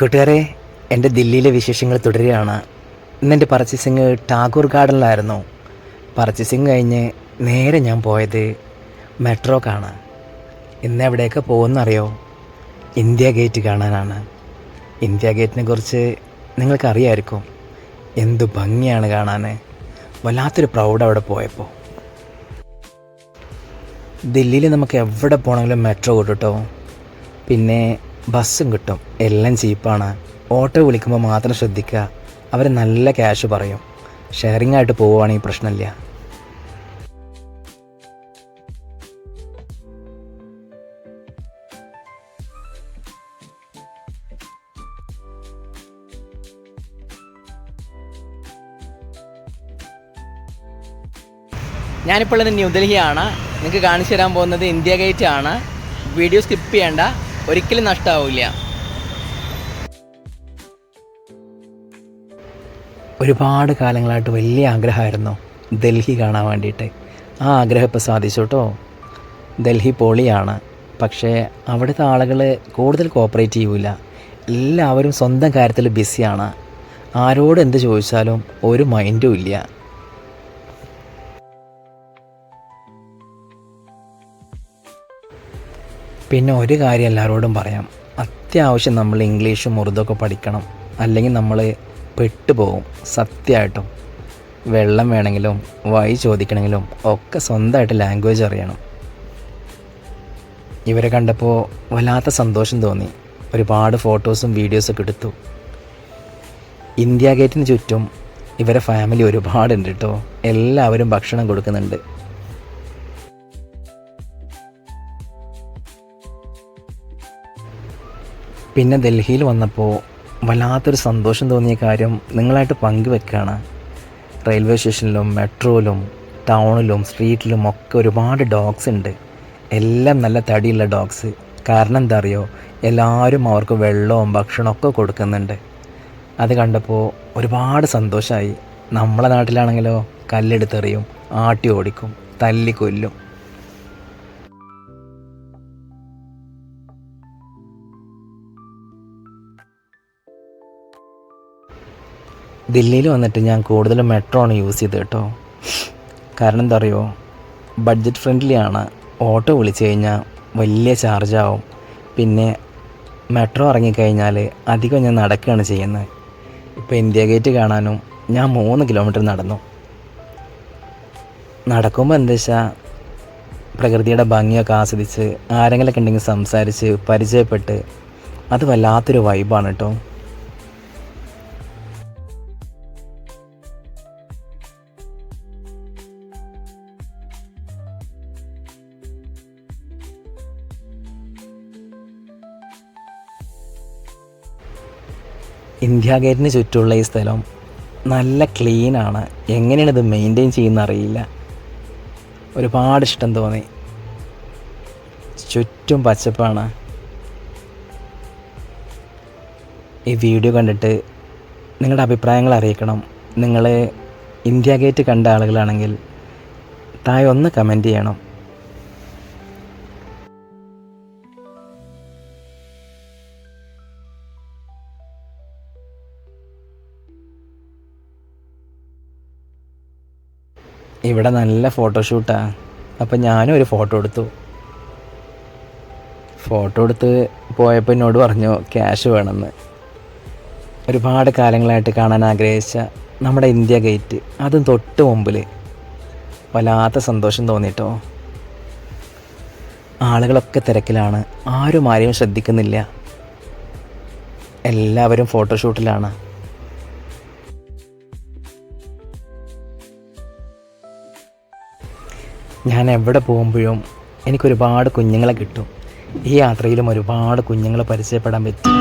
കൂട്ടുകാരെ എന്റെ ദില്ലിയിലെ വിശേഷങ്ങൾ തുടരുകയാണ്. ഇന്ന് ഇന്നെന്റെ പർച്ചേസിങ് ടാഗോർ ഗാർഡനിലായിരുന്നു. പർച്ചേസിങ് കഴിഞ്ഞ് നേരെ ഞാൻ പോയത് മെട്രോ മെട്രോക്കാണ് ഇന്ന് എവിടെയൊക്കെ പോകുന്നറിയോ? ഇന്ത്യ ഗേറ്റ് കാണാനാണ്. ഇന്ത്യ ഗേറ്റിനെ കുറിച്ച് നിങ്ങൾക്കറിയായിരിക്കും. എന്തു ഭംഗിയാണ് കാണാൻ വല്ലാത്തൊരു പ്രൗഡ് അവിടെ പോയപ്പോൾ ദില്ലിയിൽ നമുക്ക് എവിടെ പോകണമെങ്കിലും മെട്രോ കിട്ടും പിന്നെ ബസ്സും കിട്ടും. എല്ലാം ചീപ്പാണ്. ഓട്ടോ വിളിക്കുമ്പോൾ മാത്രം ശ്രദ്ധിക്കുക. അവർ നല്ല ക്യാഷ് പറയും. ഷെയറിംഗ് ആയിട്ട് പോവുകയാണെങ്കിൽ പ്രശ്നമില്ല. ഞാനിപ്പോൾ ഉള്ളത് ന്യൂഡൽഹിയാണ് നിങ്ങൾക്ക് കാണിച്ചു തരാൻ പോകുന്നത് ഇന്ത്യ ഗേറ്റ് ആണ് വീഡിയോ സ്കിപ്പ് ചെയ്യേണ്ട. ഒരിക്കലും നഷ്ടമാവില്ല ഒരുപാട് കാലങ്ങളായിട്ട് വലിയ ആഗ്രഹമായിരുന്നു ഡൽഹി കാണാൻ വേണ്ടിയിട്ട്. ആ ആഗ്രഹം ഇപ്പോൾ സാധിച്ചു കേട്ടോ. ഡൽഹി പൊളിയാണ്. പക്ഷേ അവിടുത്തെ ആളുകൾ കൂടുതൽ കോപ്പറേറ്റ് ചെയ്യൂല. എല്ലാവരും സ്വന്തം കാര്യത്തിൽ ബിസിയാണ് ആരോട് എന്ത് ചോദിച്ചാലും ഒരു മൈൻഡും ഇല്ല. പിന്നെ ഒരു കാര്യം എല്ലാവരോടും പറയാം. അത്യാവശ്യം നമ്മൾ ഇംഗ്ലീഷും ഉറുദൊക്കെ പഠിക്കണം. അല്ലെങ്കിൽ നമ്മൾ പെട്ടുപോകും സത്യമായിട്ടും. വെള്ളം വേണമെങ്കിലും വഴി ചോദിക്കണമെങ്കിലും ഒക്കെ സ്വന്തമായിട്ട് ലാംഗ്വേജ് അറിയണം. ഇവരെ കണ്ടപ്പോൾ വല്ലാത്ത സന്തോഷം തോന്നി. ഒരുപാട് ഫോട്ടോസും വീഡിയോസൊക്കെ എടുത്തു. ഇന്ത്യ ഗേറ്റിന് ചുറ്റും ഇവരെ ഫാമിലി ഒരുപാടുണ്ട് കേട്ടോ. എല്ലാവരും ഭക്ഷണം കൊടുക്കുന്നുണ്ട്. പിന്നെ ഡൽഹിയിൽ വന്നപ്പോൾ വല്ലാത്തൊരു സന്തോഷം തോന്നിയ കാര്യം നിങ്ങളായിട്ട് പങ്കുവെക്കുകയാണ് റെയിൽവേ സ്റ്റേഷനിലും മെട്രോയിലും ടൗണിലും സ്ട്രീറ്റിലും ഒക്കെ ഒരുപാട് ഡോഗ്സ് ഉണ്ട്. എല്ലാം നല്ല തടിയുള്ള ഡോഗ്സ്. കാരണം എന്താ അറിയോ? എല്ലാവരും അവർക്ക് വെള്ളവും ഭക്ഷണവും ഒക്കെ കൊടുക്കുന്നുണ്ട്. അത് കണ്ടപ്പോൾ ഒരുപാട് സന്തോഷമായി നമ്മളെ നാട്ടിലാണെങ്കിലോ കല്ലെടുത്തെറിയും ആട്ടി ഓടിക്കും തല്ലി ദില്ലിയിൽ വന്നിട്ട് ഞാൻ കൂടുതലും മെട്രോ ആണ് യൂസ് ചെയ്തത് കേട്ടോ. കാരണം എന്താ പറയുമോ ബഡ്ജറ്റ് ഫ്രണ്ട്ലി ആണ്. ഓട്ടോ വിളിച്ചു കഴിഞ്ഞാൽ വലിയ ചാർജ് ആവും. പിന്നെ മെട്രോ ഇറങ്ങിക്കഴിഞ്ഞാൽ അധികം ഞാൻ നടക്കുകയാണ് ചെയ്യുന്നത്. ഇപ്പോൾ ഇന്ത്യ ഗേറ്റ് കാണാനും ഞാൻ മൂന്ന് കിലോമീറ്റർ നടന്നു. നടക്കുമ്പോൾ എന്താ വെച്ചാൽ പ്രകൃതിയുടെ ഭംഗിയൊക്കെ ആസ്വദിച്ച് ആരെങ്കിലൊക്കെ ഉണ്ടെങ്കിൽ സംസാരിച്ച് പരിചയപ്പെട്ട് അത് വല്ലാത്തൊരു വൈബാണ് കേട്ടോ. ഇന്ത്യ ഗേറ്റിന് ചുറ്റുമുള്ള ഈ സ്ഥലം നല്ല ക്ലീനാണ് എങ്ങനെയാണ് ഇത് മെയിന്റെയിൻ ചെയ്യുന്ന അറിയില്ല. ഒരുപാട് ഇഷ്ടം തോന്നി. ചുറ്റും പച്ചപ്പാണ്. ഈ വീഡിയോ കണ്ടിട്ട് നിങ്ങളുടെ അഭിപ്രായങ്ങൾ അറിയിക്കണം. നിങ്ങൾ ഇന്ത്യ ഗേറ്റ് കണ്ട ആളുകളാണെങ്കിൽ താഴെ ഒന്ന് കമന്റ് ചെയ്യണം. ഇവിടെ നല്ല ഫോട്ടോഷൂട്ടാ അപ്പം ഞാനും ഒരു ഫോട്ടോ എടുത്തു. ഫോട്ടോ എടുത്ത് പോയപ്പോൾ എന്നോട് പറഞ്ഞു ക്യാഷ് വേണമെന്ന്. ഒരുപാട് കാലങ്ങളായിട്ട് കാണാൻ ആഗ്രഹിച്ച നമ്മുടെ ഇന്ത്യ ഗേറ്റ് അതും തൊട്ട് മുമ്പിൽ വല്ലാത്ത സന്തോഷം തോന്നിട്ടോ. ആളുകളൊക്കെ തിരക്കിലാണ്. ആരും ആരെയും ശ്രദ്ധിക്കുന്നില്ല. എല്ലാവരും ഫോട്ടോഷൂട്ടിലാണ് ഞാൻ എവിടെ പോകുമ്പോഴും എനിക്കൊരുപാട് കുഞ്ഞുങ്ങളെ കിട്ടും. ഈ യാത്രയിലും ഒരുപാട് കുഞ്ഞുങ്ങളെ പരിചയപ്പെടാൻ പറ്റും.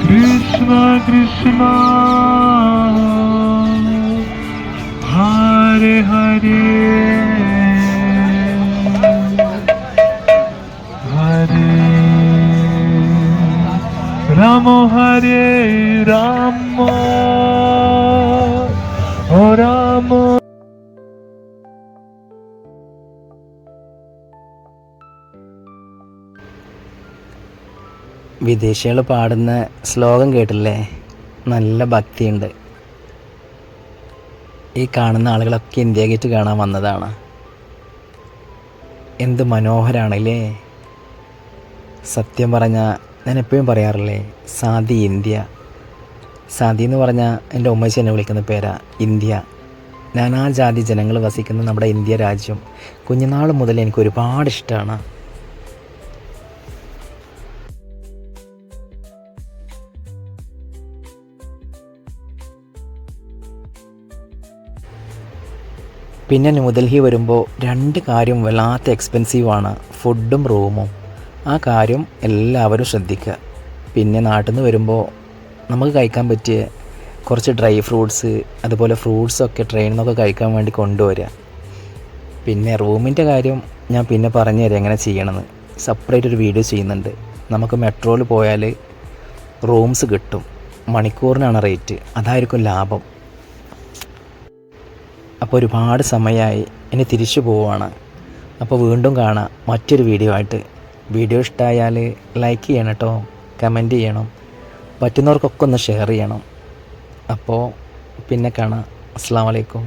കൃഷ്ണ കൃഷ്ണ. ഹരേ ഹരേ. Ramo Hare Ramo വിദേശികൾ പാടുന്ന ശ്ലോകം കേട്ടില്ലേ? നല്ല ഭക്തിയുണ്ട്. ഈ കാണുന്ന ആളുകളൊക്കെ ഇന്ത്യ ഗേറ്റ് കാണാൻ വന്നതാണ്. എന്ത് മനോഹരാണല്ലേ? സത്യം പറഞ്ഞാൽ ഞാൻ എപ്പോഴും പറയാറില്ലേ സാദി ഇന്ത്യ. സാദി എന്ന് പറഞ്ഞാൽ എന്റെ ഉമ്മച്ചി എന്നെ വിളിക്കുന്ന പേരാ ഇന്ത്യ. നാനാജാതി ജനങ്ങൾ വസിക്കുന്ന നമ്മുടെ ഇന്ത്യ രാജ്യം. കുഞ്ഞുനാൾ മുതൽ എനിക്ക് ഒരുപാട് ഇഷ്ടമാണ് പിന്നെ ന്യൂഡൽഹി വരുമ്പോൾ രണ്ട് കാര്യം വല്ലാത്ത എക്സ്പെൻസീവാണ് ഫുഡും റൂമും ആ കാര്യം എല്ലാവരും ശ്രദ്ധിക്കുക പിന്നെ നാട്ടിൽ നിന്ന് വരുമ്പോൾ നമുക്ക് കഴിക്കാൻ പറ്റിയ കുറച്ച് ഡ്രൈ ഫ്രൂട്ട്സ് അതുപോലെ ഫ്രൂട്ട്സൊക്കെ ട്രെയിനിൽ നിന്നൊക്കെ കഴിക്കാൻ വേണ്ടി കൊണ്ടുവരിക പിന്നെ റൂമിന്റെ കാര്യം ഞാൻ പിന്നെ പറഞ്ഞു തരാം എങ്ങനെ ചെയ്യണമെന്ന് സെപ്പറേറ്റ് ഒരു വീഡിയോ ചെയ്യുന്നുണ്ട്. നമുക്ക് മെട്രോയിൽ പോയാൽ റൂംസ് കിട്ടും. മണിക്കൂറിനാണ് റേറ്റ് അതായിരിക്കും ലാഭം. അപ്പോൾ ഒരുപാട് സമയമായി ഇനി തിരിച്ചു പോവുകയാണ്. അപ്പോൾ വീണ്ടും കാണാം മറ്റൊരു വീഡിയോ ആയിട്ട്. വീഡിയോ ഇഷ്ടമായാൽ ലൈക്ക് ചെയ്യണം കേട്ടോ കമന്റ് ചെയ്യണം പറ്റുന്നവർക്കൊക്കെ ഒന്ന് ഷെയർ ചെയ്യണം. അപ്പോൾ പിന്നെ കാണാം. അസ്സാം വലൈക്കും